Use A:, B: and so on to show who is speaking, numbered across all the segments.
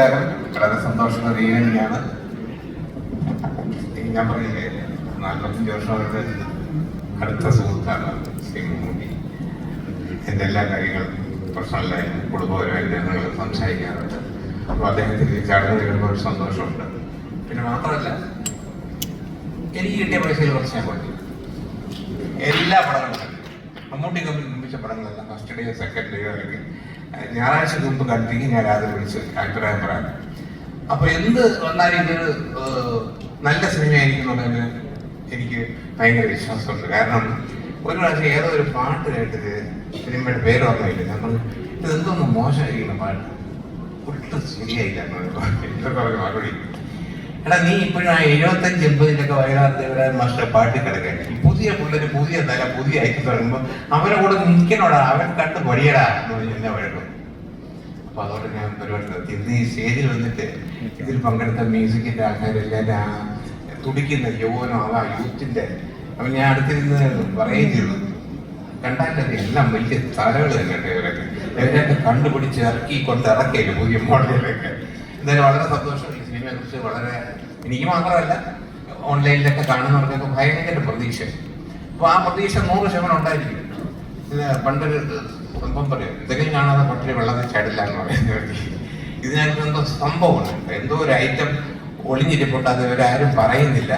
A: നമസ്കാരം. വളരെ സന്തോഷം അറിയാനാണ് ഞാൻ പറയുന്നത് നാൽപ്പത്തഞ്ച് വർഷമായിട്ട് അടുത്ത സുഹൃത്താണ് ശ്രീ മമ്മൂട്ടി. എന്റെ എല്ലാ കാര്യങ്ങളും പ്രശ്നമില്ലായാലും കുടുംബപരമായിട്ട് ഞങ്ങൾ സംസാരിക്കാറുണ്ട്. അപ്പോൾ അദ്ദേഹത്തിന് ചടങ്ങ് കേൾക്കുമ്പോൾ ഒരു സന്തോഷമുണ്ട്. പിന്നെ മാത്രമല്ല എനിക്ക് കിട്ടിയ പൈസയിൽ കുറച്ച് ഞാൻ കൊടുത്തു എല്ലാ പടങ്ങളും. മമ്മൂട്ടി കമ്പനി നിർമ്മിച്ച പടങ്ങളെല്ലാം. ഫസ്റ്റ് ഡേ സെക്കൻഡ് ഡേ അല്ലെങ്കിൽ ഞായറാഴ്ച മുമ്പ് കണ്ടിട്ട് ഞാൻ രാത്രി വിളിച്ച് അഭിപ്രായം പറയാം അപ്പൊ എന്ത് വന്നാലും ഇതൊരു നല്ല സിനിമയായിരിക്കും എന്നുള്ളതിന് എനിക്ക് ഭയങ്കര വിശ്വാസമുണ്ട്. കാരണം ഒരു പ്രാവശ്യം ഏതോ ഒരു പാട്ട് കേട്ടിട്ട് സിനിമയുടെ പേര് ഓർമ്മയില്ല നമ്മൾ ഇത് എന്തോന്ന് മോശമായിരിക്കുന്ന പാട്ട്. ഒട്ടും ശരിയായില്ല എന്നൊക്കെ മറുപടി. എടാ നീ ഇപ്പോഴും ആ എഴുപത്തഞ്ച് എൺപതിലൊക്കെ വയനാട് ദേവരാജൻ മാസ്റ്റർ പാട്ട് കിടക്കാൻ ഈ പുതിയ പിള്ളേര് പുതിയ തല പുതിയ ഐറ്റം തുടങ്ങുമ്പോൾ അവരെ കൂടെ നിൽക്കണോടാ? അവൻ കണ്ട് പൊടിയടാ എന്ന് പറഞ്ഞ് എന്നെ വഴക്കും. അപ്പൊ അതോടെ ഞാൻ പരിപാടി ഇന്ന് ഈ സ്റ്റേജിൽ വന്നിട്ട് ഇതിൽ പങ്കെടുത്ത മ്യൂസിക്കിന്റെ ആൾക്കാരെല്ലാം ആ തുടിക്കുന്ന യൗവനം ആ യൂത്തിന്റെ അപ്പൊ ഞാൻ അടുത്തിരുന്ന് പറയുകയും ചെയ്തു. കണ്ടാലത് എല്ലാം വലിയ തലകൾ തന്നെ ഇവരൊക്കെ. ഇവരൊക്കെ കണ്ടുപിടിച്ച് ഇറക്കി കൊണ്ട് ഇറക്കിയില്ല പുതിയ മോഡലുകളൊക്കെ എന്തായാലും വളരെ സന്തോഷം ഈ സിനിമയെ കുറിച്ച് വളരെ എനിക്ക് മാത്രമല്ല ഓൺലൈനിലൊക്കെ കാണുന്നവർക്കൊക്കെ ഭയങ്കര പ്രതീക്ഷ അപ്പൊ ആ പ്രതീക്ഷ നൂറ് ശതമാനം ഉണ്ടായിരിക്കും. ഇത് പണ്ടൊരു സംഭവം പറയും. എന്തെങ്കിലും കാണാതെ പട്ടിണി വെള്ളത്തിൽ ചാടില്ല എന്ന് പറയുന്നത് ഇതിനകത്ത് എന്തോ സംഭവമുണ്ട്. എന്തോ ഒരു ഐറ്റം ഒളിഞ്ഞിരിപ്പോട്ട് അത് ഇവരാരും പറയുന്നില്ല.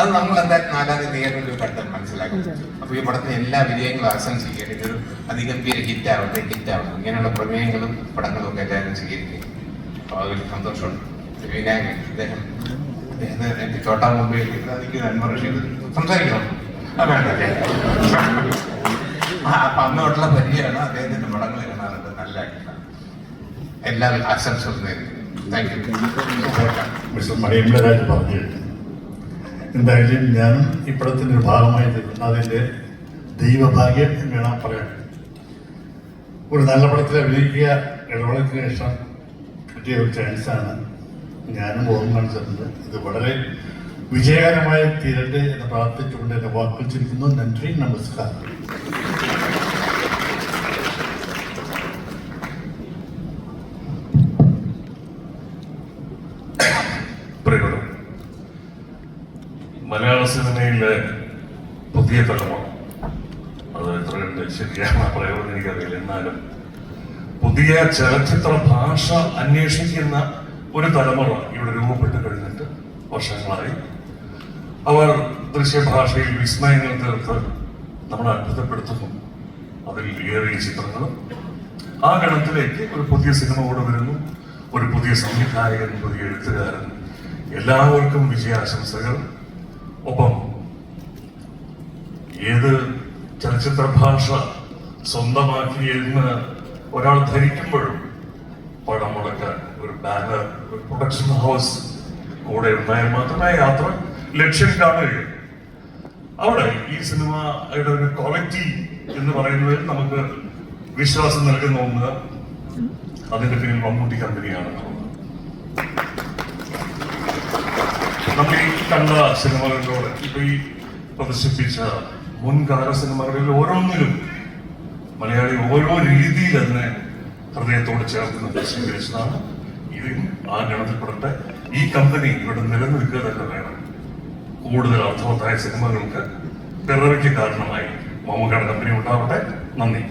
A: അത് നമ്മൾ എന്തായാലും നാലാം തീയതി തിയേറ്ററിൽ കണ്ട് മനസ്സിലാക്കും. അപ്പൊ ഈ പടത്തിന് എല്ലാ വിജയങ്ങളും ആശംസിക്കുകയാണ് ഇതൊരു അതിഗംഭീര ഹിറ്റ് ആവട്ടെ ഹിറ്റ് ആവട്ടെ ഇങ്ങനെയുള്ള പ്രമേയങ്ങളും പടങ്ങളും ഒക്കെ എല്ലാവരും സ്വീകരിക്കും. അപ്പൊ അതൊരു സന്തോഷമുണ്ട്. വിനായകൻ എനിക്ക് ചോട്ടാ മുംബൈയിൽ എനിക്ക് അൻവർ റഷീദ് സംസാരിക്കണം. അപ്പൊ അന്നോട്ടുള്ള പരിചയമാണ്. അദ്ദേഹത്തിന്റെ പടങ്ങൾ കാണാറുണ്ട്. നല്ല എല്ലാവരും എല്ലാ ആശംസകളും നേരുന്നു
B: എന്തായാലും ഞാനും ഈ ഒരു ഭാഗമായി തീർന്നു അതിന്റെ ദൈവഭാഗ്യം എന്ന് വേണം പറയാൻ. ഒരു നല്ല പടത്തിൽ അഭിനയിക്കുക ഇടവേളയ്ക്ക് ശേഷം കിട്ടിയ ഒരു ചാൻസാണ് ഞാനും ഓർമ്മ കാണിച്ചിട്ടുണ്ട്. ഇത് വളരെ വിജയകരമായി തീരട്ടെ എന്ന് പ്രാർത്ഥിച്ചുകൊണ്ട് എന്റെ വാക്കുകൾ നന്ദി നമസ്കാരം.
C: മലയാള സിനിമയിലെ പുതിയ തലമുറ അത് എത്ര കണ്ട് ശരിയാണ് പറയുമെന്ന് എനിക്കറിയില്ല. എന്നാലും പുതിയ ചലച്ചിത്ര ഭാഷ അന്വേഷിക്കുന്ന ഒരു തലമുറ ഇവിടെ രൂപപ്പെട്ട് കഴിഞ്ഞിട്ട് വർഷങ്ങളായി. അവർ ദൃശ്യഭാഷയിൽ വിസ്മയങ്ങൾ തീർത്ത് നമ്മളെ അത്ഭുതപ്പെടുത്തുന്നു. അതിൽ ഏറിയ ചിത്രങ്ങളും. ആ ഗണത്തിലേക്ക് ഒരു പുതിയ സിനിമ കൂടെ വരുന്നു. ഒരു പുതിയ സംവിധായകൻ പുതിയ എഴുത്തുകാരൻ. എല്ലാവർക്കും വിജയാശംസകൾ. ഒപ്പം ഏത് ചലച്ചിത്ര ഭാഷ സ്വന്തമാക്കി എന്ന് ഒരാൾ ധരിക്കുമ്പോഴും പടം മുടക്കാൻ ഒരു ബാനർ ഒരു പ്രൊഡക്ഷൻ ഹൗസ് കൂടെ ഉണ്ടായാൽ മാത്രമേ യാത്ര ലക്ഷ്യം കാണുകയും അവിടെ ഈ സിനിമയുടെ ഒരു ക്വാളിറ്റി എന്ന് പറയുന്നതിൽ നമുക്ക് വിശ്വാസം നൽകുന്ന ഒന്ന് അതിന്റെ പിന്നിൽ മമ്മൂട്ടി കമ്പനിയാണ്. നമ്മൾ ഈ കണ്ട സിനിമകളിലൂടെ ഇപ്പൊ ഈ പ്രദർശിപ്പിച്ച മുൻകാല സിനിമകളിൽ ഓരോന്നിലും മലയാളി ഓരോ രീതിയിൽ അതിനെ ഹൃദയത്തോട് ചേർത്ത് സ്വീകരിച്ചതാണ് ഇതും ആ ഗണത്തിൽപ്പെടട്ടെ. ഈ കമ്പനി ഇവിടെ നിലനിൽക്കുക തന്നെ വേണം. കൂടുതൽ അർത്ഥവത്തായ സിനിമകൾക്ക് പിറവിക്ക് കാരണമായി മമ്മൂക്കയുടെ കമ്പനി ഉണ്ടാവട്ടെ. നന്ദി.